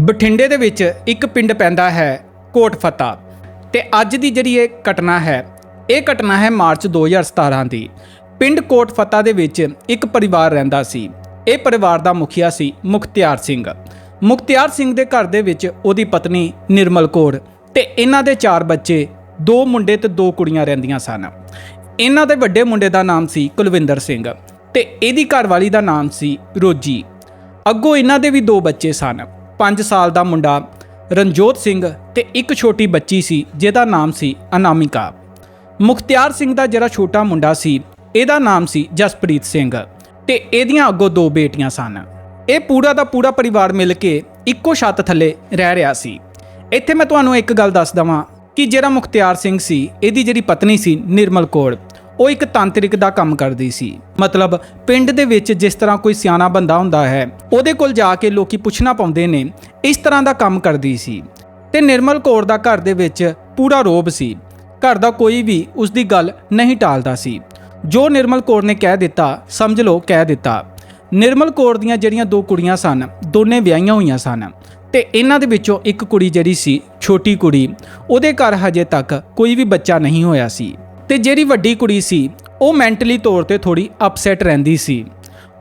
ਬਠਿੰਡੇ ਦੇ ਵਿੱਚ ਇੱਕ ਪਿੰਡ ਪੈਂਦਾ ਹੈ, ਕੋਟ ਫਤਾ। ਤੇ ਅੱਜ ਦੀ ਜਿਹੜੀ ਇਹ ਘਟਨਾ ਹੈ, ਇਹ ਘਟਨਾ ਹੈ ਮਾਰਚ 2017 ਦੀ। ਪਿੰਡ ਕੋਟ ਫਤਾ ਦੇ ਵਿੱਚ ਇੱਕ ਪਰਿਵਾਰ ਰਹਿੰਦਾ ਸੀ। ਇਹ ਪਰਿਵਾਰ ਦਾ ਮੁਖੀਆ ਸੀ ਮੁਖਤਿਆਰ ਸਿੰਘ। ਮੁਖਤਿਆਰ ਸਿੰਘ ਦੇ ਘਰ ਦੇ ਵਿੱਚ ਉਹਦੀ ਪਤਨੀ ਨਿਰਮਲ ਕੌਰ ਤੇ ਇਹਨਾਂ ਦੇ ਚਾਰ ਬੱਚੇ, ਦੋ ਮੁੰਡੇ ਤੇ ਦੋ ਕੁੜੀਆਂ ਰਹਿੰਦੀਆਂ ਸਨ। ਇਹਨਾਂ ਦੇ ਵੱਡੇ ਮੁੰਡੇ ਦਾ ਨਾਮ ਸੀ ਕੁਲਵਿੰਦਰ ਸਿੰਘ ਤੇ ਇਹਦੀ ਘਰਵਾਲੀ ਦਾ ਨਾਮ ਸੀ ਰੋਜੀ। ਅੱਗੋਂ ਇਹਨਾਂ ਦੇ ਵੀ ਦੋ ਬੱਚੇ ਸਨ। 5 ਸਾਲ ਦਾ ਮੁੰਡਾ ਰਣਜੋਤ ਸਿੰਘ ਤੇ ਇੱਕ ਛੋਟੀ ਬੱਚੀ ਸੀ, ਜਿਹਦਾ ਨਾਮ ਸੀ ਅਨਾਮਿਕਾ। ਮੁਖਤਿਆਰ ਸਿੰਘ ਦਾ ਜਿਹੜਾ ਛੋਟਾ ਮੁੰਡਾ ਸੀ, ਇਹਦਾ ਨਾਮ ਸੀ ਜਸਪ੍ਰੀਤ ਸਿੰਘ ਤੇ ਇਹਦੀਆਂ ਅੱਗੋਂ ਦੋ ਬੇਟੀਆਂ ਸਨ। ਇਹ ਪੂਰਾ ਦਾ ਪੂਰਾ ਪਰਿਵਾਰ ਮਿਲ ਕੇ ਇੱਕੋ ਛੱਤ ਥੱਲੇ ਰਹਿ ਰਿਹਾ ਸੀ। ਇੱਥੇ ਮੈਂ ਤੁਹਾਨੂੰ ਇੱਕ ਗੱਲ ਦੱਸ ਦਵਾਂ ਕਿ ਜਿਹੜਾ ਮੁਖਤਿਆਰ ਸਿੰਘ ਸੀ, ਇਹਦੀ ਜਿਹੜੀ ਪਤਨੀ ਸੀ ਨਿਰਮਲ ਕੌਰ ਉਹ ਇੱਕ ਤਾਂਤਰਿਕ ਦਾ ਕੰਮ ਕਰਦੀ ਸੀ। ਮਤਲਬ ਪਿੰਡ ਦੇ ਵਿੱਚ ਜਿਸ ਤਰ੍ਹਾਂ ਕੋਈ ਸਿਆਣਾ ਬੰਦਾ ਹੁੰਦਾ ਹੈ, ਉਹਦੇ ਕੋਲ ਜਾ ਕੇ ਲੋਕੀ ਪੁੱਛਣਾ ਪਾਉਂਦੇ ਨੇ, ਇਸ ਤਰ੍ਹਾਂ ਦਾ ਕੰਮ ਕਰਦੀ ਸੀ। ਤੇ ਨਿਰਮਲ ਕੌਰ ਦਾ ਘਰ ਦੇ ਵਿੱਚ ਪੂਰਾ ਰੋਬ ਸੀ। ਘਰ ਦਾ ਕੋਈ ਵੀ ਉਸ ਦੀ ਗੱਲ ਨਹੀਂ ਟਾਲਦਾ ਸੀ। ਜੋ ਨਿਰਮਲ ਕੌਰ ਨੇ ਕਹਿ ਦਿੱਤਾ, ਸਮਝ ਲਓ, ਕਹਿ ਦਿੱਤਾ। ਨਿਰਮਲ ਕੌਰ ਦੀਆਂ ਜਿਹੜੀਆਂ ਦੋ ਕੁੜੀਆਂ ਸਨ, ਦੋਨੇ ਵਿਆਹੀਆਂ ਹੋਈਆਂ ਸਨ। ਤੇ ਇਹਨਾਂ ਦੇ ਵਿੱਚੋਂ ਇੱਕ ਕੁੜੀ ਜਿਹੜੀ ਸੀ, ਛੋਟੀ ਕੁੜੀ, ਉਹਦੇ ਘਰ ਹਜੇ ਤੱਕ ਕੋਈ ਵੀ ਬੱਚਾ ਨਹੀਂ ਹੋਇਆ ਸੀ। ਤੇ ਜਿਹੜੀ ਵੱਡੀ ਕੁੜੀ ਸੀ, ਉਹ ਮੈਂਟਲੀ ਤੌਰ ਤੇ ਥੋੜੀ ਅਪਸੈਟ ਰਹਿੰਦੀ ਸੀ।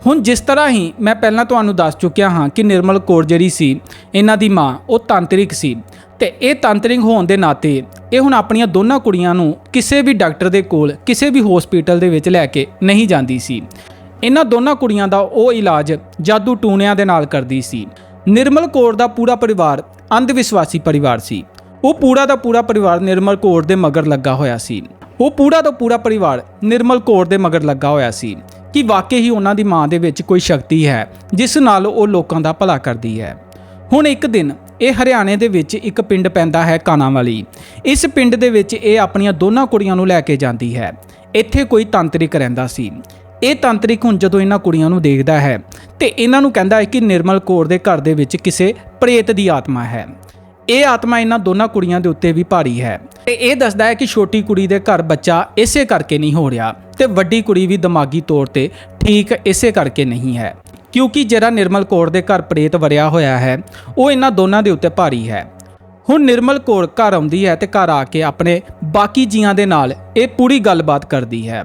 ਹੁਣ ਜਿਸ ਤਰ੍ਹਾਂ ਹੀ ਮੈਂ ਪਹਿਲਾਂ ਤੁਹਾਨੂੰ ਦੱਸ ਚੁੱਕਿਆ ਹਾਂ ਕਿ ਨਿਰਮਲ ਕੌਰ ਜਿਹੜੀ ਸੀ, ਇਹਨਾਂ ਦੀ ਮਾਂ, ਉਹ ਤਾਂਤਰਿਕ ਸੀ। ਤੇ ਇਹ ਤਾਂਤਰਿਕ ਹੋਣ ਦੇ ਨਾਤੇ ਇਹ ਹੁਣ ਆਪਣੀਆਂ ਦੋਨਾਂ ਕੁੜੀਆਂ ਨੂੰ ਕਿਸੇ ਵੀ ਡਾਕਟਰ ਦੇ ਕੋਲ, ਕਿਸੇ ਵੀ ਹਸਪੀਟਲ ਦੇ ਵਿੱਚ ਲੈ ਕੇ ਨਹੀਂ ਜਾਂਦੀ ਸੀ। ਇਹਨਾਂ ਦੋਨਾਂ ਕੁੜੀਆਂ ਦਾ ਉਹ ਇਲਾਜ ਜਾਦੂ ਟੂਣਿਆਂ ਦੇ ਨਾਲ ਕਰਦੀ ਸੀ। ਨਿਰਮਲ ਕੌਰ ਦਾ ਪੂਰਾ ਪਰਿਵਾਰ ਅੰਧ ਵਿਸ਼ਵਾਸੀ ਪਰਿਵਾਰ ਸੀ। ਉਹ ਪੂਰਾ ਦਾ ਪੂਰਾ ਪਰਿਵਾਰ ਨਿਰਮਲ ਕੌਰ ਦੇ ਮਗਰ ਲੱਗਾ ਹੋਇਆ ਸੀ। ਉਹ ਪੂਰਾ ਤੋਂ ਪੂਰਾ ਪਰਿਵਾਰ ਨਿਰਮਲ ਕੌਰ ਦੇ ਮਗਰ ਲੱਗਾ ਹੋਇਆ ਸੀ ਕਿ ਵਾਕਈ ਹੀ ਉਹਨਾਂ ਦੀ ਮਾਂ ਦੇ ਵਿੱਚ ਕੋਈ ਸ਼ਕਤੀ ਹੈ, ਜਿਸ ਨਾਲ ਉਹ ਲੋਕਾਂ ਦਾ ਭਲਾ ਕਰਦੀ ਹੈ। ਹੁਣ ਇੱਕ ਦਿਨ ਇਹ ਹਰਿਆਣੇ ਦੇ ਵਿੱਚ ਇੱਕ ਪਿੰਡ ਪੈਂਦਾ ਹੈ ਕਾਨਾਵਾਲੀ। ਇਸ ਪਿੰਡ ਦੇ ਵਿੱਚ ਇਹ ਆਪਣੀਆਂ ਦੋਨਾਂ ਕੁੜੀਆਂ ਨੂੰ ਲੈ ਕੇ ਜਾਂਦੀ ਹੈ। ਇੱਥੇ ਕੋਈ ਤਾਂਤਰਿਕ ਰਹਿੰਦਾ ਸੀ। ਇਹ ਤਾਂਤਰਿਕ ਹੁਣ ਜਦੋਂ ਇਹਨਾਂ ਕੁੜੀਆਂ ਨੂੰ ਦੇਖਦਾ ਹੈ, ਤੇ ਇਹਨਾਂ ਨੂੰ ਕਹਿੰਦਾ ਹੈ ਕਿ ਨਿਰਮਲ ਕੌਰ ਦੇ ਘਰ ਦੇ ਵਿੱਚ ਕਿਸੇ ਪ੍ਰੇਤ ਦੀ ਆਤਮਾ ਹੈ। ਇਹ ਆਤਮਾ ਇਹਨਾਂ ਦੋਨਾਂ ਕੁੜੀਆਂ ਦੇ ਉੱਤੇ ਵੀ ਭਾਰੀ ਹੈ। ਤੇ ਇਹ ਦੱਸਦਾ ਹੈ ਕਿ ਛੋਟੀ ਕੁੜੀ ਦੇ ਘਰ ਬੱਚਾ ਇਸੇ ਕਰਕੇ ਨਹੀਂ ਹੋ ਰਿਹਾ ਤੇ ਵੱਡੀ ਕੁੜੀ ਵੀ ਦਿਮਾਗੀ ਤੌਰ ਤੇ ਠੀਕ ਇਸੇ ਕਰਕੇ ਨਹੀਂ ਹੈ। ਕਿਉਂਕਿ ਜਿਹੜਾ ਨਿਰਮਲ ਕੌਰ ਦੇ ਘਰ ਪ੍ਰੇਤ ਵਰਿਆ ਹੋਇਆ ਹੈ, ਉਹ ਇਹਨਾਂ ਦੋਨਾਂ ਦੇ ਉੱਤੇ ਭਾਰੀ ਹੈ। ਹੁਣ ਨਿਰਮਲ ਕੌਰ ਘਰ ਆਉਂਦੀ ਹੈ ਤੇ ਘਰ ਆ ਕੇ ਆਪਣੇ ਬਾਕੀ ਜੀਆਂ ਦੇ ਨਾਲ ਇਹ ਪੂਰੀ ਗੱਲਬਾਤ ਕਰਦੀ ਹੈ।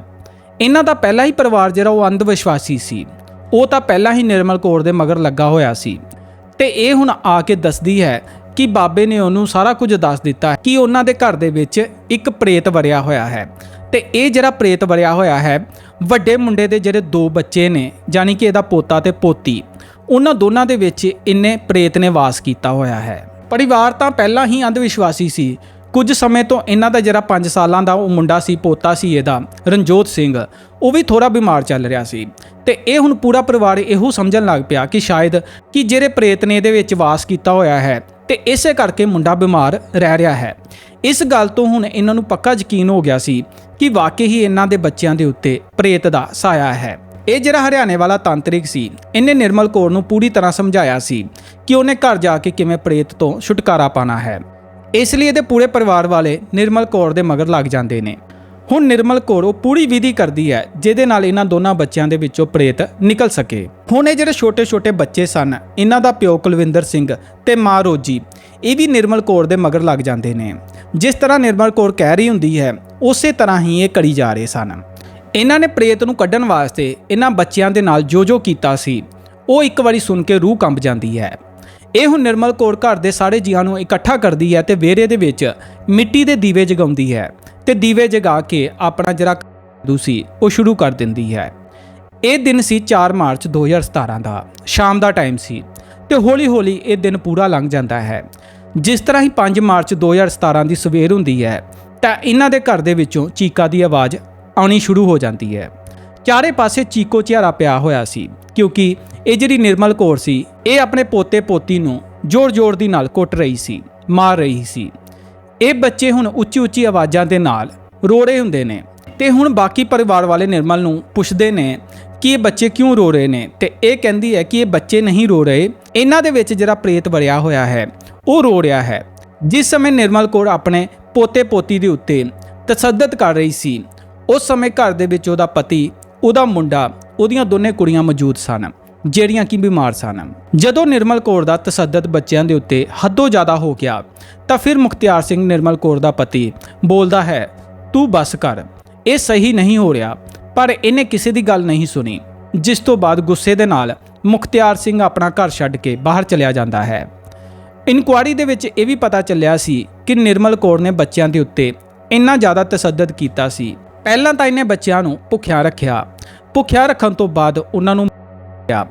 ਇਹਨਾਂ ਦਾ ਪਹਿਲਾ ਹੀ ਪਰਿਵਾਰ ਜਿਹੜਾ ਉਹ ਅੰਧ ਵਿਸ਼ਵਾਸੀ ਸੀ। ਉਹ ਤਾਂ ਪਹਿਲਾਂ ਹੀ ਨਿਰਮਲ ਕੌਰ ਦੇ ਮਗਰ ਲੱਗਾ ਹੋਇਆ ਸੀ। ਤੇ ਇਹ ਹੁਣ ਆ ਕੇ ਦੱਸਦੀ ਹੈ ਕਿ ਬਾਬੇ ਨੇ ਉਹਨੂੰ ਸਾਰਾ ਕੁਝ ਦੱਸ ਦਿੱਤਾ ਕਿ ਉਹਨਾਂ ਦੇ ਘਰ ਦੇ ਵਿੱਚ ਇੱਕ ਪ੍ਰੇਤ ਵਰਿਆ ਹੋਇਆ ਹੈ। ਤੇ ਇਹ ਜਿਹੜਾ ਪ੍ਰੇਤ ਵਰਿਆ ਹੋਇਆ ਹੈ, ਵੱਡੇ ਮੁੰਡੇ ਦੇ ਜਿਹੜੇ ਦੋ ਬੱਚੇ ਨੇ ਜਾਨੀ ਕਿ ਇਹਦਾ ਪੋਤਾ ਤੇ ਪੋਤੀ, ਉਹਨਾਂ ਦੋਨਾਂ ਦੇ ਵਿੱਚ ਇੰਨੇ ਪ੍ਰੇਤ ਨੇ ਵਾਸ ਕੀਤਾ ਹੋਇਆ ਹੈ। ਪਰਿਵਾਰ ਤਾਂ ਪਹਿਲਾਂ ਹੀ ਅੰਧ ਵਿਸ਼ਵਾਸੀ ਸੀ। ਕੁਝ ਸਮੇਂ ਤੋਂ ਇਹਨਾਂ ਦਾ ਜਿਹੜਾ 5 ਸਾਲਾਂ ਦਾ ਉਹ ਮੁੰਡਾ ਸੀ, ਪੋਤਾ ਸੀ ਇਹਦਾ, ਰਣਜੋਤ ਸਿੰਘ, ਉਹ ਵੀ ਥੋੜਾ ਬਿਮਾਰ ਚੱਲ ਰਿਹਾ ਸੀ। ਤੇ ਇਹ ਹੁਣ ਪੂਰਾ ਪਰਿਵਾਰ ਇਹੋ ਸਮਝਣ ਲੱਗ ਪਿਆ ਕਿ ਸ਼ਾਇਦ ਕਿ ਜਿਹੜੇ ਪ੍ਰੇਤ ਨੇ ਇਹਦੇ ਵਿੱਚ ਵਾਸ ਕੀਤਾ ਹੋਇਆ ਹੈ ਤੇ ਇਸੇ ਕਰਕੇ ਮੁੰਡਾ ਬਿਮਾਰ ਰਹਿ ਰਿਹਾ ਹੈ। ਇਸ ਗੱਲ ਤੋਂ ਹੁਣ ਇਹਨਾਂ ਨੂੰ ਪੱਕਾ ਯਕੀਨ ਹੋ ਗਿਆ ਸੀ ਕਿ ਵਾਕਈ ਹੀ ਇਹਨਾਂ ਦੇ ਬੱਚਿਆਂ ਦੇ ਉੱਤੇ ਪ੍ਰੇਤ ਦਾ ਸਾਇਆ ਹੈ। ਇਹ ਜਿਹੜਾ ਹਰਿਆਣੇ ਵਾਲਾ ਤਾਂਤਰਿਕ ਸੀ, ਇਹਨੇ ਨਿਰਮਲ ਕੌਰ ਨੂੰ ਪੂਰੀ ਤਰ੍ਹਾਂ ਸਮਝਾਇਆ ਸੀ ਕਿ ਉਹਨੇ ਘਰ ਜਾ ਕੇ ਕਿਵੇਂ ਪ੍ਰੇਤ ਤੋਂ ਛੁਟਕਾਰਾ ਪਾਣਾ ਹੈ। ਇਸ ਲਈ ਇਹਦੇ ਪੂਰੇ ਪਰਿਵਾਰ ਵਾਲੇ ਨਿਰਮਲ ਕੌਰ ਦੇ ਮਗਰ ਲੱਗ ਜਾਂਦੇ ਨੇ। ਹੁਣ ਨਿਰਮਲ ਕੌਰ ਉਹ ਪੂਰੀ ਵਿਧੀ ਕਰਦੀ ਹੈ, ਜਿਹਦੇ ਨਾਲ ਇਹਨਾਂ ਦੋਨਾਂ ਬੱਚਿਆਂ ਦੇ ਵਿੱਚੋਂ ਪ੍ਰੇਤ ਨਿਕਲ ਸਕੇ। ਹੁਣ ਇਹ ਜਿਹੜੇ ਛੋਟੇ-ਛੋਟੇ ਬੱਚੇ ਸਨ, ਇਹਨਾਂ ਦਾ ਪਿਓ ਕੁਲਵਿੰਦਰ ਸਿੰਘ ਤੇ ਮਾਂ ਰੋਜੀ, ਇਹ ਵੀ ਨਿਰਮਲ ਕੌਰ ਦੇ ਮਗਰ ਲੱਗ ਜਾਂਦੇ ਨੇ। ਜਿਸ ਤਰ੍ਹਾਂ ਨਿਰਮਲ ਕੌਰ ਕਹਿ ਰਹੀ ਹੁੰਦੀ ਹੈ, ਉਸੇ ਤਰ੍ਹਾਂ ਹੀ ਇਹ ਕਰੀ ਜਾ ਰਹੇ ਸਨ। ਇਹਨਾਂ ਨੇ ਪ੍ਰੇਤ ਨੂੰ ਕੱਢਣ ਵਾਸਤੇ ਇਹਨਾਂ ਬੱਚਿਆਂ ਦੇ ਨਾਲ ਜੋ ਜੋ ਕੀਤਾ ਸੀ, ਉਹ ਇੱਕ ਵਾਰੀ ਸੁਣ ਕੇ ਰੂਹ ਕੰਬ ਜਾਂਦੀ ਹੈ। ਇਹ ਹੁਣ ਨਿਰਮਲ ਕੌਰ ਘਰ ਦੇ ਸਾਰੇ ਜੀਆਂ ਨੂੰ ਇਕੱਠਾ ਕਰਦੀ ਹੈ ਤੇ ਵਿਹੜੇ ਦੇ ਵਿੱਚ ਮਿੱਟੀ ਦੇ ਦੀਵੇ ਜਗਾਉਂਦੀ ਹੈ ਤੇ ਦੀਵੇ ਜਗਾ ਕੇ ਆਪਣਾ ਜਿਹੜਾ ਦੂਸੀ ਉਹ ਸ਼ੁਰੂ ਕਰ ਦਿੰਦੀ ਹੈ। ਇਹ ਦਿਨ ਸੀ 4 ਮਾਰਚ 2017 ਦਾ, ਸ਼ਾਮ ਦਾ ਟਾਈਮ ਸੀ ਤੇ ਹੌਲੀ-ਹੌਲੀ ਇਹ ਦਿਨ ਪੂਰਾ ਲੰਘ ਜਾਂਦਾ ਹੈ। ਜਿਸ ਤਰ੍ਹਾਂ ਹੀ 5 ਮਾਰਚ 2017 ਦੀ ਸਵੇਰ ਹੁੰਦੀ ਹੈ, ਤਾਂ ਇਹਨਾਂ ਦੇ ਘਰ ਦੇ ਵਿੱਚੋਂ ਚੀਕਾ ਦੀ ਆਵਾਜ਼ ਆਉਣੀ ਸ਼ੁਰੂ ਹੋ ਜਾਂਦੀ ਹੈ। ਚਾਰੇ ਪਾਸੇ ਚੀਕੋ ਚਿਹਾਰਾ ਪਿਆ ਹੋਇਆ ਸੀ, ਕਿਉਂਕਿ ਇਹ ਜਿਹੜੀ ਨਿਰਮਲ ਕੌਰ ਸੀ, ਇਹ ਆਪਣੇ ਪੋਤੇ ਪੋਤੀ ਨੂੰ ਜ਼ੋਰ-ਜ਼ੋਰ ਦੀ ਨਾਲ ਕੁੱਟ ਰਹੀ ਸੀ, ਮਾਰ ਰਹੀ ਸੀ। ਇਹ ਬੱਚੇ ਹੁਣ ਉੱਚੀ-ਉੱਚੀ ਆਵਾਜ਼ਾਂ ਦੇ ਨਾਲ ਰੋ ਰਹੇ ਹੁੰਦੇ ਨੇ ਤੇ ਹੁਣ ਬਾਕੀ ਪਰਿਵਾਰ ਵਾਲੇ ਨਿਰਮਲ ਨੂੰ ਪੁੱਛਦੇ ਨੇ ਕਿ ਇਹ ਬੱਚੇ ਕਿਉਂ ਰੋ ਰਹੇ ਨੇ ਤੇ ਇਹ ਕਹਿੰਦੀ ਹੈ ਕਿ ਇਹ ਬੱਚੇ ਨਹੀਂ ਰੋ ਰਹੇ, ਇਹਨਾਂ ਦੇ ਵਿੱਚ ਜਿਹੜਾ ਪ੍ਰੇਤ ਵਰਿਆ ਹੋਇਆ ਹੈ, ਉਹ ਰੋ ਰਿਹਾ ਹੈ। ਜਿਸ ਸਮੇਂ ਨਿਰਮਲ ਕੌਰ ਆਪਣੇ ਪੋਤੇ ਪੋਤੀ ਦੇ ਉੱਤੇ ਤਸੱਦਦ ਕਰ ਰਹੀ ਸੀ, ਉਸ ਸਮੇਂ ਘਰ ਦੇ ਵਿੱਚ ਉਹਦਾ ਪਤੀ, ਉਹਦਾ ਮੁੰਡਾ, ਉਹਦੀਆਂ ਦੋਨੇ ਕੁੜੀਆਂ ਮੌਜੂਦ ਸਨ। ਜਿਹੜੀਆਂ ਕਿ ਬਿਮਾਰ ਸਨ। ਜਦੋਂ ਨਿਰਮਲ ਕੌਰ ਦਾ ਤਸੱਦਦ ਬੱਚਿਆਂ ਦੇ ਉੱਤੇ ਹੱਦੋਂ ਜ਼ਿਆਦਾ ਹੋ ਗਿਆ, ਤਾਂ ਫਿਰ ਮੁਖਤਿਆਰ ਸਿੰਘ ਨਿਰਮਲ ਕੌਰ ਦਾ ਪਤੀ ਬੋਲਦਾ ਹੈ, ਤੂੰ ਬਸ ਕਰ। ਇਹ ਸਹੀ ਨਹੀਂ ਹੋ ਰਿਹਾ, ਪਰ ਇਹਨੇ ਕਿਸੇ ਦੀ ਗੱਲ ਨਹੀਂ ਸੁਣੀ। ਜਿਸ ਤੋਂ ਬਾਅਦ ਗੁੱਸੇ ਦੇ ਨਾਲ ਮੁਖਤਿਆਰ ਸਿੰਘ ਆਪਣਾ ਘਰ ਛੱਡ ਕੇ ਬਾਹਰ ਚਲਿਆ ਜਾਂਦਾ ਹੈ। ਇਨਕੁਆਰੀ ਦੇ ਵਿੱਚ ਇਹ ਵੀ ਪਤਾ ਚੱਲਿਆ ਸੀ ਕਿ ਨਿਰਮਲ ਕੌਰ ਨੇ ਬੱਚਿਆਂ ਦੇ ਉੱਤੇ ਇੰਨਾ ਜ਼ਿਆਦਾ ਤਸੱਦਦ ਕੀਤਾ ਸੀ। ਪਹਿਲਾਂ ਤਾਂ ਇਹਨੇ ਬੱਚਿਆਂ ਨੂੰ ਭੁੱਖਿਆ ਰੱਖਿਆ। ਭੁੱਖਿਆ ਰੱਖਣ ਤੋਂ ਬਾਅਦ ਉਹਨਾਂ ਨੂੰ ਮਾਰਿਆ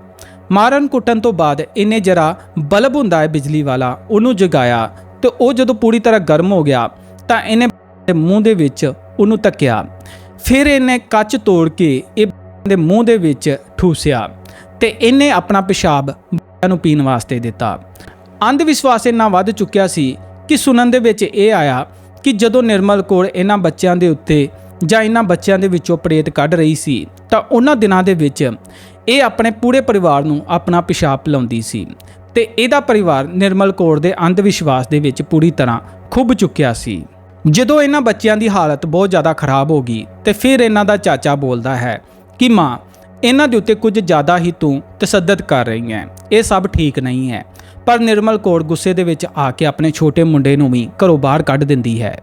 ਮਾਰਨ ਕੁੱਟਣ ਤੋਂ ਬਾਅਦ ਇਹਨੇ ਜਰਾ ਬਲਬ ਹੁੰਦਾ ਹੈ ਬਿਜਲੀ ਵਾਲਾ, ਉਹਨੂੰ ਜਗਾਇਆ ਤੇ ਉਹ ਜਦੋਂ ਪੂਰੀ ਤਰ੍ਹਾਂ ਗਰਮ ਹੋ ਗਿਆ ਤਾਂ ਇਹਨੇ ਦੇ ਮੂੰਹ ਦੇ ਵਿੱਚ ਉਹਨੂੰ ਤੱਕਿਆ ਫਿਰ ਇਹਨੇ ਕੱਚ ਤੋੜ ਕੇ ਇਹ ਦੇ ਮੂੰਹ ਦੇ ਵਿੱਚ ਠੂਸਿਆ ਤੇ ਇਹਨੇ ਆਪਣਾ ਪਿਸ਼ਾਬ ਬੱਚਿਆਂ ਨੂੰ ਪੀਣ ਵਾਸਤੇ ਦਿੱਤਾ। ਅੰਧ ਵਿਸ਼ਵਾਸ ਇੰਨਾ ਵੱਧ ਚੁੱਕਿਆ ਸੀ ਕਿ ਸੁਣਨ ਦੇ ਵਿੱਚ ਇਹ ਆਇਆ ਕਿ ਜਦੋਂ ਨਿਰਮਲ ਕੌਰ ਇਹਨਾਂ ਬੱਚਿਆਂ ਦੇ ਉੱਤੇ ਜਾਂ ਇਹਨਾਂ ਬੱਚਿਆਂ ਦੇ ਵਿੱਚੋਂ ਪ੍ਰੇਤ ਕੱਢ ਰਹੀ ਸੀ ਤਾਂ ਉਹਨਾਂ ਦਿਨਾਂ ਦੇ ਵਿੱਚ ਇਹ ਆਪਣੇ ਪੂਰੇ ਪਰਿਵਾਰ ਨੂੰ ਆਪਣਾ ਪਿਸ਼ਾਬ ਪਿਲਾਉਂਦੀ ਸੀ ਤੇ ਇਹਦਾ ਪਰਿਵਾਰ ਨਿਰਮਲ ਕੌਰ ਦੇ ਅੰਧ ਵਿਸ਼ਵਾਸ ਦੇ ਵਿੱਚ ਪੂਰੀ ਤਰ੍ਹਾਂ ਖੁੱਬ ਚੁੱਕਿਆ ਸੀ। ਜਦੋਂ ਇਹਨਾਂ ਬੱਚਿਆਂ ਦੀ ਹਾਲਤ ਬਹੁਤ ਜ਼ਿਆਦਾ ਖਰਾਬ ਹੋ ਗਈ ਤੇ ਫਿਰ ਇਹਨਾਂ ਦਾ ਚਾਚਾ ਬੋਲਦਾ ਹੈ ਕਿ ਮਾਂ, ਇਹਨਾਂ ਦੇ ਉੱਤੇ ਕੁਝ ਜ਼ਿਆਦਾ ਹੀ ਤੂੰ ਤਸੱਦਦ ਕਰ ਰਹੀ ਹੈ, ਇਹ ਸਭ ਠੀਕ ਨਹੀਂ ਹੈ। ਪਰ ਨਿਰਮਲ ਕੌਰ ਗੁੱਸੇ ਦੇ ਵਿੱਚ ਆ ਕੇ ਆਪਣੇ ਛੋਟੇ ਮੁੰਡੇ ਨੂੰ ਵੀ ਘਰੋਂ ਬਾਹਰ ਕੱਢ ਦਿੰਦੀ ਹੈ।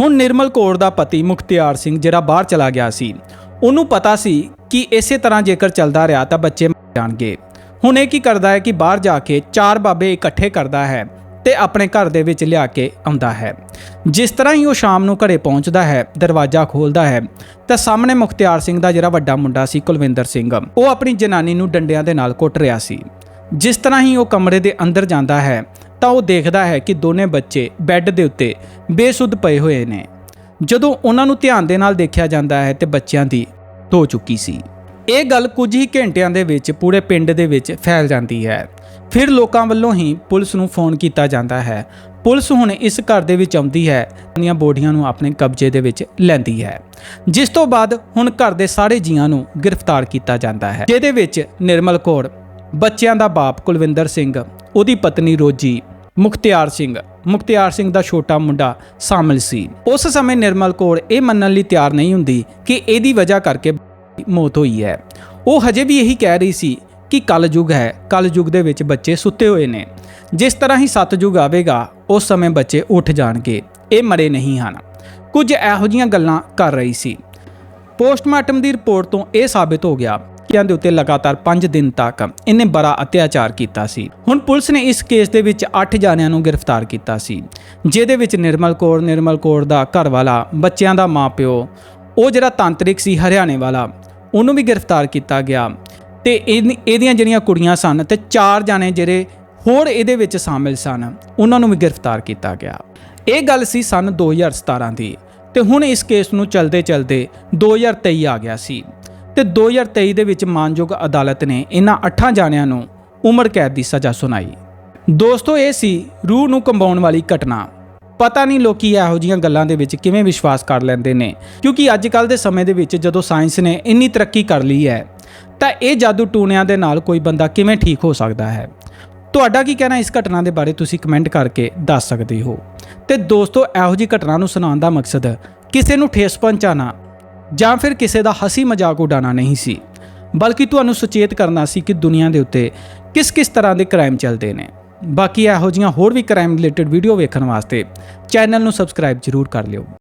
ਹੁਣ ਨਿਰਮਲ ਕੌਰ ਦਾ ਪਤੀ ਮੁਖਤਿਆਰ ਸਿੰਘ ਜਿਹੜਾ ਬਾਹਰ ਚਲਾ ਗਿਆ ਸੀ ਉਹਨੂੰ ਪਤਾ ਸੀ ਕਿ ਇਸੇ ਤਰ੍ਹਾਂ ਜੇਕਰ ਚੱਲਦਾ ਰਿਹਾ ਤਾਂ ਬੱਚੇ ਮਰ ਜਾਣਗੇ। ਹੁਣ ਇਹ ਕੀ ਕਰਦਾ ਹੈ ਕਿ ਬਾਹਰ ਜਾ ਕੇ ਚਾਰ ਬਾਬੇ ਇਕੱਠੇ ਕਰਦਾ ਹੈ ਤੇ ਆਪਣੇ ਘਰ ਦੇ ਵਿੱਚ ਲਿਆ ਕੇ ਆਉਂਦਾ ਹੈ। ਜਿਸ ਤਰ੍ਹਾਂ ਹੀ ਉਹ ਸ਼ਾਮ ਨੂੰ ਘਰੇ ਪਹੁੰਚਦਾ ਹੈ, ਦਰਵਾਜ਼ਾ ਖੋਲਦਾ ਹੈ, ਤਾਂ ਸਾਹਮਣੇ ਮੁਖਤਿਆਰ ਸਿੰਘ ਦਾ ਜਿਹੜਾ ਵੱਡਾ ਮੁੰਡਾ ਸੀ ਕੁਲਵਿੰਦਰ ਸਿੰਘ, ਉਹ ਆਪਣੀ ਜਨਾਨੀ ਨੂੰ ਡੰਡਿਆਂ ਦੇ ਨਾਲ ਕੁੱਟ ਰਿਹਾ ਸੀ। ਜਿਸ ਤਰ੍ਹਾਂ ਹੀ ਉਹ ਕਮਰੇ ਦੇ ਅੰਦਰ ਜਾਂਦਾ ਹੈ, ਤਾਂ ਉਹ ਦੇਖਦਾ ਹੈ ਕਿ ਦੋਨੇ ਬੱਚੇ ਬੈੱਡ ਦੇ ਉੱਤੇ ਬੇਸੁੱਧ ਪਏ ਹੋਏ ਨੇ। ਜਦੋਂ ਉਹਨਾਂ ਨੂੰ ਧਿਆਨ ਦੇ ਨਾਲ ਦੇਖਿਆ ਜਾਂਦਾ ਹੈ ਤੇ ਬੱਚਿਆਂ ਦੀ ਧੋ ਚੁੱਕੀ ਸੀ। ਇਹ ਗੱਲ ਕੁਝ ਹੀ ਘੰਟਿਆਂ ਦੇ ਵਿੱਚ ਪੂਰੇ ਪਿੰਡ ਦੇ ਵਿੱਚ ਫੈਲ ਜਾਂਦੀ ਹੈ। ਫਿਰ ਲੋਕਾਂ ਵੱਲੋਂ ਹੀ ਪੁਲਿਸ ਨੂੰ ਫੋਨ ਕੀਤਾ ਜਾਂਦਾ ਹੈ। ਪੁਲਿਸ ਹੁਣ ਇਸ ਘਰ ਦੇ ਵਿੱਚ ਆਉਂਦੀ ਹੈ, ਦੀਆਂ ਬੋਡੀਆਂ ਨੂੰ ਆਪਣੇ ਕਬਜ਼ੇ ਦੇ ਵਿੱਚ ਲੈਂਦੀ ਹੈ। ਜਿਸ ਤੋਂ ਬਾਅਦ ਹੁਣ ਘਰ ਦੇ ਸਾਰੇ ਜੀਆਂ ਨੂੰ ਗ੍ਰਿਫਤਾਰ ਕੀਤਾ ਜਾਂਦਾ ਹੈ। ਜਿਹਦੇ ਵਿੱਚ ਨਿਰਮਲ ਕੌਰ, ਬੱਚਿਆਂ ਦਾ ਬਾਪ ਕੁਲਵਿੰਦਰ ਸਿੰਘ, ਉਹਦੀ ਪਤਨੀ ਰੋਜੀ ਮੁਖਤਿਆਰ ਸਿੰਘ। ਮੁਖਤਿਆਰ ਸਿੰਘ ਦਾ ਛੋਟਾ ਮੁੰਡਾ ਸ਼ਾਮਿਲ ਸੀ। ਉਸ ਸਮੇਂ ਨਿਰਮਲ ਕੌਰ ਇਹ ਮੰਨਣ ਲਈ ਤਿਆਰ ਨਹੀਂ ਹੁੰਦੀ ਕਿ ਇਹਦੀ ਵਜ੍ਹਾ ਕਰਕੇ ਮੌਤ ਹੋਈ ਹੈ। ਉਹ ਹਜੇ ਵੀ ਇਹੀ ਕਹਿ ਰਹੀ ਸੀ ਕਿ ਕਲਯੁਗ ਹੈ। ਕਲਯੁਗ ਦੇ ਵਿੱਚ ਬੱਚੇ ਸੁੱਤੇ ਹੋਏ ਨੇ। ਜਿਸ ਤਰ੍ਹਾਂ ਹੀ ਸਤਯੁਗ ਆਵੇਗਾ, ਉਸ ਸਮੇਂ ਬੱਚੇ ਉੱਠ ਜਾਣਗੇ। ਇਹ ਮਰੇ ਨਹੀਂ ਹਨ। ਕੁਝ ਇਹੋ ਜੀਆਂ ਗੱਲਾਂ ਕਰ ਰਹੀ ਸੀ। ਪੋਸਟਮਾਰਟਮ ਦੀ ਰਿਪੋਰਟ ਤੋਂ ਇਹ ਸਾਬਤ ਹੋ ਗਿਆ ਕਿ ਇਹਦੇ ਉੱਤੇ ਲਗਾਤਾਰ 5 ਦਿਨ ਤੱਕ ਇਹਨੇ ਬੜਾ ਅਤਿਆਚਾਰ ਕੀਤਾ ਸੀ। ਹੁਣ ਪੁਲਿਸ ਨੇ ਇਸ ਕੇਸ ਦੇ ਵਿੱਚ 8 ਜਾਣਿਆਂ ਨੂੰ ਗ੍ਰਿਫਤਾਰ ਕੀਤਾ ਸੀ। ਜਿਹਦੇ ਵਿੱਚ ਨਿਰਮਲ ਕੌਰ ਨਿਰਮਲ ਕੌਰ ਦਾ ਘਰ ਵਾਲਾ ਬੱਚਿਆਂ ਦਾ ਮਾਪਿਓ, ਉਹ ਜਿਹੜਾ ਤਾਂਤਰਿਕ ਸੀ, ਹਰਿਆਣੇ ਵਾਲਾ, ਉਹਨੂੰ ਵੀ ਗ੍ਰਿਫਤਾਰ ਕੀਤਾ ਗਿਆ। ਤੇ ਇਹਨ- ਇਹਦੀਆਂ ਜਿਹੜੀਆਂ ਕੁੜੀਆਂ ਸਨ ਤੇ ਚਾਰ ਜਾਣੇ ਜਿਹੜੇ ਹੋਰ ਇਹਦੇ ਵਿੱਚ ਸ਼ਾਮਿਲ ਸਨ, ਉਹਨਾਂ ਨੂੰ ਵੀ ਗ੍ਰਿਫਤਾਰ ਕੀਤਾ ਗਿਆ। ਇਹ ਗੱਲ ਸੀ ਸਨ 2017 ਦੀ ਤੇ ਹੁਣ ਇਸ ਕੇਸ ਨੂੰ ਚਲਦੇ ਚਲਦੇ 2023 ਆ ਗਿਆ ਸੀ। ਤੇ 2023 ਦੇ ਵਿੱਚ ਮਾਨਯੋਗ ਅਦਾਲਤ ਨੇ ਇਹਨਾਂ ਅੱਠਾਂ ਜਾਣਿਆਂ ਨੂੰ ਉਮਰ ਕੈਦ ਦੀ ਸਜ਼ਾ ਸੁਣਾਈ। ਦੋਸਤੋ, ਇਹ ਸੀ ਰੂਹ ਨੂੰ ਕੰਬਾਉਣ ਵਾਲੀ ਘਟਨਾ। ਪਤਾ ਨਹੀਂ ਲੋਕੀ ਇਹੋ ਜੀਆਂ ਗੱਲਾਂ ਦੇ ਵਿੱਚ ਕਿਵੇਂ ਵਿਸ਼ਵਾਸ ਕਰ ਲੈਂਦੇ ਨੇ, ਕਿਉਂਕਿ ਅੱਜ ਕੱਲ ਦੇ ਸਮੇਂ ਦੇ ਵਿੱਚ ਜਦੋਂ ਸਾਇੰਸ ਨੇ ਇੰਨੀ ਤਰੱਕੀ ਕਰ ਲਈ ਹੈ, ਤਾਂ ਇਹ ਜਾਦੂ ਟੂਣਿਆਂ ਦੇ ਨਾਲ ਕੋਈ ਬੰਦਾ ਕਿਵੇਂ ਠੀਕ ਹੋ ਸਕਦਾ ਹੈ? ਤੁਹਾਡਾ ਕੀ ਕਹਿਣਾ ਇਸ ਘਟਨਾ ਦੇ ਬਾਰੇ ਤੁਸੀਂ ਕਮੈਂਟ ਕਰਕੇ ਦੱਸ ਸਕਦੇ ਹੋ। ਤੇ ਦੋਸਤੋ, ਇਹੋ ਜੀ ਘਟਨਾ ਨੂੰ ਸੁਣਾਉਣ ਦਾ ਮਕਸਦ ਕਿਸੇ ਨੂੰ ਠੇਸ ਪਹੁੰਚਾਉਣਾ ਜਾਂ ਫਿਰ ਕਿਸੇ ਦਾ ਹਸੀ ਮਜ਼ਾਕ ਉਡਾਉਣਾ ਨਹੀਂ ਸੀ, ਬਲਕਿ ਤੁਹਾਨੂੰ ਸੁਚੇਤ ਕਰਨਾ ਸੀ ਕਿ ਦੁਨੀਆ ਦੇ ਉੱਤੇ ਕਿਸ ਕਿਸ ਤਰ੍ਹਾਂ ਦੇ ਕ੍ਰਾਈਮ ਚੱਲਦੇ ਨੇ। ਬਾਕੀ ਇਹੋ ਜੀਆਂ ਹੋਰ ਵੀ ਕ੍ਰਾਈਮ ਰਿਲੇਟਡ ਵੀਡੀਓ ਵੇਖਣ ਵਾਸਤੇ ਚੈਨਲ ਨੂੰ ਸਬਸਕ੍ਰਾਈਬ ਜ਼ਰੂਰ ਕਰ ਲਿਓ।